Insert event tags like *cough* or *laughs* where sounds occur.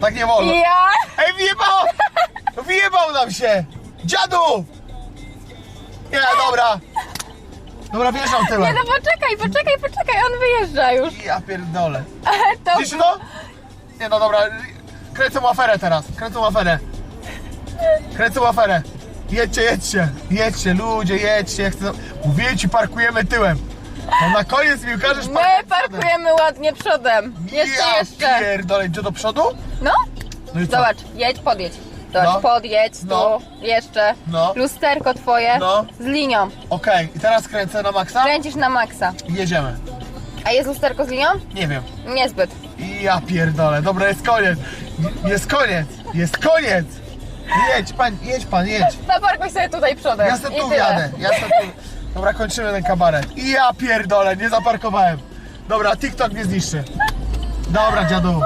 Tak nie wolno. Ja? Ej, wyjebał! Wyjebał nam się! Dziadu! Nie, dobra. Dobra, wjeżdżam tyłem. Nie no poczekaj, poczekaj, poczekaj, on wyjeżdża już. Ja pierdolę. *laughs* To... Widzisz to? Nie no dobra, kręcę mu aferę teraz, kręcę mu aferę. Kręcę mu aferę. Jedźcie, jedźcie, jedźcie, ludzie, jedźcie. Chcę... Mówię ci, parkujemy tyłem. No na koniec mi ukażesz My parkujemy ładnie przodem. Jeszcze, ja jeszcze. pierdolę, idzie do przodu? No, No i co? zobacz, jedź, podjedź. Zobacz, No. podjedź, tu, No. jeszcze. No. Lusterko twoje No. z linią. Okej, i teraz kręcę na maksa Kręcisz na maksa. i jedziemy. A jest lusterko z linią? Nie wiem. Niezbyt. I ja pierdolę, dobra, jest koniec. Jest koniec, jest koniec. Jedź pan, jedź pan, jedź. *laughs* Zaparkuj sobie tutaj przodem. Ja se I tu tyle. wjadę, ja se tu... *laughs* Dobra, kończymy ten kabaret. I ja pierdolę, nie zaparkowałem. Dobra, TikTok nie zniszczy. Dobra, dziadu.